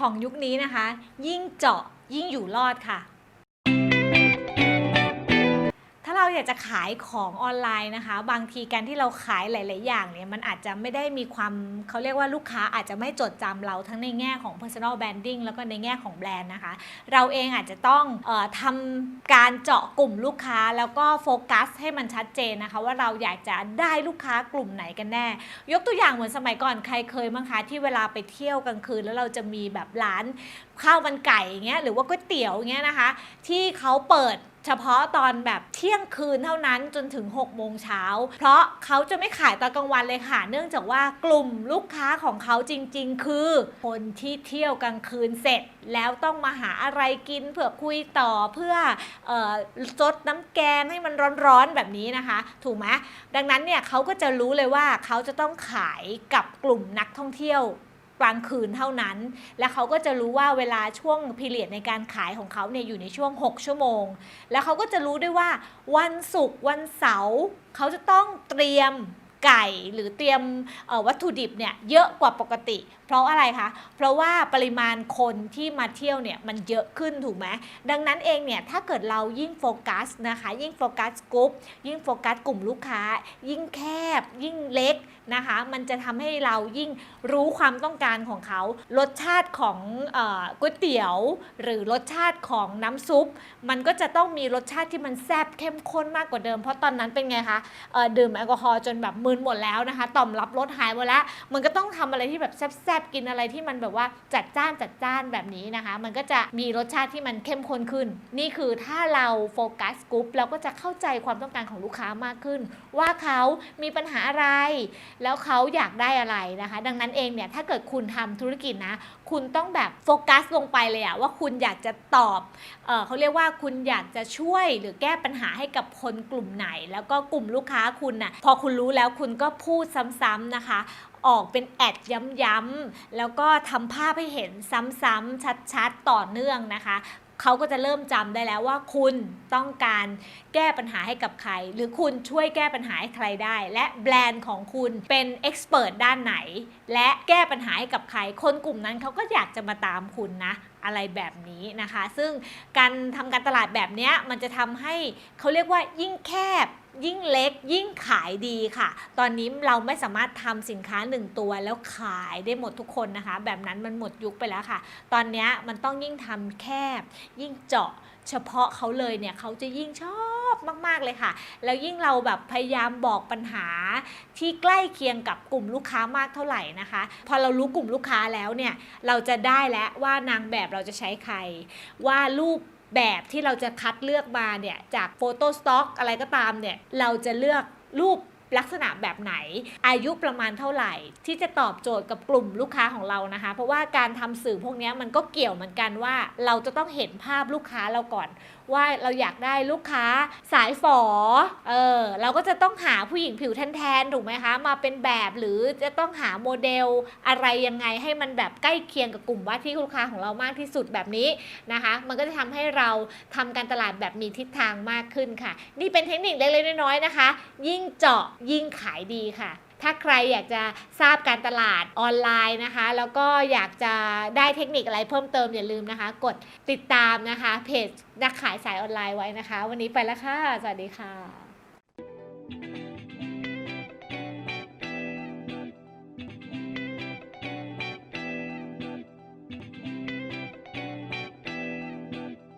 ของยุคนี้นะคะ ยิ่งเจาะยิ่งอยู่รอดค่ะ เราอยากจะขายของออนไลน์นะคะ บางทีการที่เราขายหลาย ๆ อย่างเนี่ยมันอาจจะไม่ได้มีความเขาเรียกว่าลูกค้าอาจจะไม่จดจำเราทั้งในแง่ของ personal branding แล้วก็ในแง่ของแบรนด์นะคะ เราเองอาจจะต้องออทำการเจาะกลุ่มลูกค้าแล้วก็โฟกัสให้มันชัดเจนนะคะ ว่าเราอยากจะได้ลูกค้ากลุ่มไหนกันแน่ ยกตัวอย่างเหมือนสมัยก่อนใครเคยมั้งคะที่เวลาไปเที่ยวกลางคืน แล้วเราจะมีแบบร้านข้าวมันไก่อย่างเงี้ยหรือว่าก๋วยเตี๋ยวอย่างเงี้ยนะคะ ที่เขาเปิด เฉพาะตอนแบบเที่ยงคืนเท่านั้นจนถึง 6 โมงเช้า เพราะเขาจะไม่ขายตอนกลางวันเลยค่ะ เนื่องจากว่ากลุ่มลูกค้าของเขาจริง ๆ คือ คนที่เที่ยวกลางคืนเสร็จ แล้วต้องมาหาอะไรกินเพื่อคุยต่อเพื่อออซดน้ำแกงให้มันร้อนๆแบบนี้นะคะ ถูกไหมดังนั้นเนี่ยเขาก็จะรู้เลยว่าเขาจะต้องขายกับกลุ่มนักท่องเที่ยว กลางคืนเท่านั้น และเขาก็จะรู้ว่าเวลาช่วงพีเรียดในการขายของเขาเนี่ยอยู่ในช่วง 6 ชั่วโมง แล้วเขาก็จะรู้ด้วยว่าวันศุกร์วันเสาร์เขาจะต้องเตรียม ไก่หรือเตรียมวัตถุดิบเนี่ยเยอะกว่าปกติ เพราะอะไรคะ เพราะว่าปริมาณคนที่มาเที่ยวเนี่ยมันเยอะขึ้นถูกไหมดังนั้นเองเนี่ยถ้าเกิดเรายิ่งโฟกัสนะคะ ยิ่งโฟกัสกลุ่มยิ่งโฟกัสกลุ่มลูกค้า ยิ่งแคบ ยิ่งเล็กนะคะ มันจะทำให้เรายิ่งรู้ความต้องการของเขา รสชาติของออก๋วยเตี๋ยว หรือรสชาติของน้ำซุป มันก็จะต้องมีรสชาติที่มันแซ่บเข้มข้นมากกว่าเดิม เพราะตอนนั้นเป็นไงคะดื่มแอลกอฮอล์จนแบบมึนหมดแล้วนะคะ ต่อมรับรสหายหมดแล้ว มันก็ต้องทำอะไรที่แบบแซ่บๆกินอะไรที่มันแบบว่าจัดจ้านจัดจ้านแบบนี้นะคะ มันก็จะมีรสชาติที่มันเข้มข้นขึ้น นี่คือถ้าเราโฟกัสกรุ๊ปเราก็จะเข้าใจความต้องการของลูกค้ามากขึ้น ว่าเขามีปัญหาอะไร แล้วเขาอยากได้อะไรนะคะ ดังนั้นเองเนี่ยถ้าเกิดคุณทำธุรกิจนะ คุณต้องแบบโฟกัสลงไปเลยอะว่าคุณอยากจะตอบเออเขาเรียกว่าคุณอยากจะช่วยหรือแก้ปัญหาให้กับคนกลุ่มไหน แล้วก็กลุ่มลูกค้าคุณน่ะพอคุณรู้แล้วคุณก็พูดซ้ำๆนะคะ ออกเป็นแอดย้ำๆแล้วก็ทำภาพให้เห็นซ้ำๆชัดๆต่อเนื่องนะคะเขาก็จะเริ่มจำได้แล้วว่าคุณต้องการแก้ปัญหาให้กับใคร หรือคุณช่วยแก้ปัญหาให้ใครได้ และแบรนด์ของคุณเป็นเอ็กซ์เพรสด้านไหน และแก้ปัญหาให้กับใคร คนกลุ่มนั้นเขาก็อยากจะมาตามคุณนะ อะไรแบบนี้นะคะ ซึ่งการทำการตลาดแบบนี้มันจะทำให้เขาเรียกว่ายิ่งแคบ ยิ่งเล็กยิ่งขายดีค่ะ ตอนนี้เราไม่สามารถทำสินค้าหนึ่งตัวแล้วขายได้หมดทุกคนนะคะ แบบนั้นมันหมดยุคไปแล้วค่ะ ตอนเนี้ยมันต้องยิ่งทำแคบ ยิ่งเจาะเฉพาะเขาเลยเนี่ยเขาจะยิ่งชอบมาก ๆ เลยค่ะ แล้วยิ่งเราแบบพยายามบอกปัญหาที่ใกล้เคียงกับกลุ่มลูกค้ามากเท่าไหร่นะคะ พอเรารู้กลุ่มลูกค้าแล้วเนี่ยเราจะได้แล้วว่านางแบบเราจะใช้ใครว่ารูป แบบที่เราจะคัดเลือกมาเนี่ยจากโฟโต้สต็อกอะไรก็ตามเนี่ยเราจะเลือกรูป ลักษณะแบบไหน อายุประมาณเท่าไหร่ ที่จะตอบโจทย์กับกลุ่มลูกค้าของเรานะคะ เพราะว่าการทำสื่อพวกนี้มันก็เกี่ยวเหมือนกันว่า เราจะต้องเห็นภาพลูกค้าเราก่อน ว่าเราอยากได้ลูกค้าสายฝอเออเราก็จะต้องหาผู้หญิงผิวแทนๆถูกไหมคะมาเป็นแบบหรือจะต้องหาโมเดลอะไรยังไงให้มันแบบใกล้เคียงกับกลุ่มว่าที่ลูกค้าของเรามากที่สุดแบบนี้นะคะ มันก็จะทำให้เราทำการตลาดแบบมีทิศทางมากขึ้นค่ะ นี่เป็นเทคนิคเล็กๆน้อยๆนะคะ ยิ่งเจาะยิ่งขายดีค่ะ ถ้าใครอยากจะทราบการตลาดออนไลน์นะคะ แล้วก็อยากจะได้เทคนิคอะไรเพิ่มเติมอย่าลืมนะคะ กดติดตามนะคะเพจนักขายสายออนไลน์ไว้นะคะ วันนี้ไปแล้วค่ะ สวัสดีค่ะ